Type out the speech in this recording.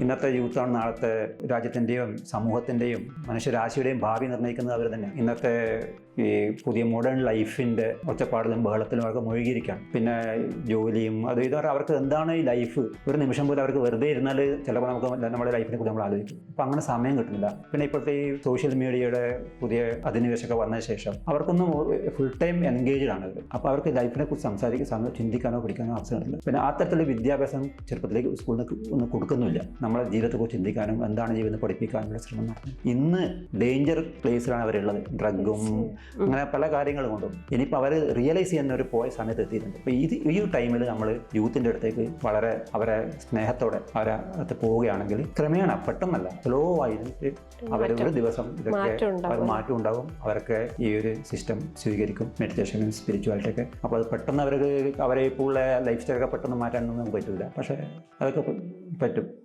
ഇന്നത്തെ യൂത്താണ് നാളത്തെ രാജ്യത്തിന്റെയും സമൂഹത്തിന്റെയും മനുഷ്യരാശിയുടെയും ഭാവി നിർണയിക്കുന്നത് അവർ തന്നെ. ഇന്നത്തെ ഈ പുതിയ മോഡേൺ ലൈഫിന്റെ ഒച്ചപ്പാടിലും ബഹളത്തിലും അവർക്ക് മുഴുകിയിരിക്കുകയാണ്. പിന്നെ ജോലിയും അത് ഇതൊക്കെ അവർക്ക് എന്താണ് ഈ ലൈഫ് ഒരു നിമിഷം പോലും അവർക്ക് വെറുതെ ഇരുന്നാൽ ചിലപ്പോൾ നമുക്ക് നമ്മുടെ ലൈഫിനെ കുറിച്ച് നമ്മൾ ആലോചിക്കും. അപ്പം അങ്ങനെ സമയം കിട്ടുന്നില്ല. പിന്നെ ഇപ്പോഴത്തെ ഈ സോഷ്യൽ മീഡിയയുടെ പുതിയ അധിനിവേശമൊക്കെ വന്ന ശേഷം അവർക്കൊന്നും ഫുൾ ടൈം എൻഗേജ്ഡ് ആണ് അപ്പോൾ അവർക്ക് ലൈഫിനെ കുറിച്ച് സംസാരിക്കാൻ ചിന്തിക്കാനോ പഠിക്കാനോ അവസരമില്ല. പിന്നെ ആ തരത്തിലുള്ള വിദ്യാഭ്യാസം ചെറുപ്പത്തിലേക്ക് സ്കൂളിൽ നിന്ന് കൊടുക്കുന്നില്ല. നമ്മളെ ജീവിതത്തെക്കുറിച്ച് ചിന്തിക്കാനും എന്താണ് ജീവിതം പഠിപ്പിക്കാനുള്ള ശ്രമം നടത്തുന്നത്. ഇന്ന് ഡേഞ്ചർ പ്ലേസിലാണ് അവരുള്ളത്. ഡ്രഗും അങ്ങനെ പല കാര്യങ്ങളും കൊണ്ടും. ഇനിയിപ്പോൾ അവർ റിയലൈസ് ചെയ്യുന്ന ഒരു പോയ സമയത്ത് എത്തിയിട്ടുണ്ട്. അപ്പോൾ ഇത് ഈ ടൈമിൽ നമ്മൾ യൂത്തിന്റെ അടുത്തേക്ക് വളരെ അവരെ സ്നേഹത്തോടെ അവരെ അടുത്ത് പോവുകയാണെങ്കിൽ ക്രമേണ പെട്ടെന്നല്ല സ്ലോ ആയിട്ട് അവർ ഒരു ദിവസം ഇതൊക്കെ മാറ്റം അവർ ഉണ്ടാവും മാറ്റം ഉണ്ടാവും. അവരൊക്കെ ഈ ഒരു സിസ്റ്റം സ്വീകരിക്കും. മെഡിറ്റേഷനും സ്പിരിച്വാലിറ്റി ഒക്കെ. അപ്പോൾ അത് പെട്ടെന്ന് അവർക്ക് അവരെ ഇപ്പോൾ ഉള്ള ലൈഫ് സ്റ്റൈലൊക്കെ പെട്ടെന്ന് മാറ്റാനൊന്നും പറ്റില്ല പക്ഷേ അതൊക്കെ പറ്റും.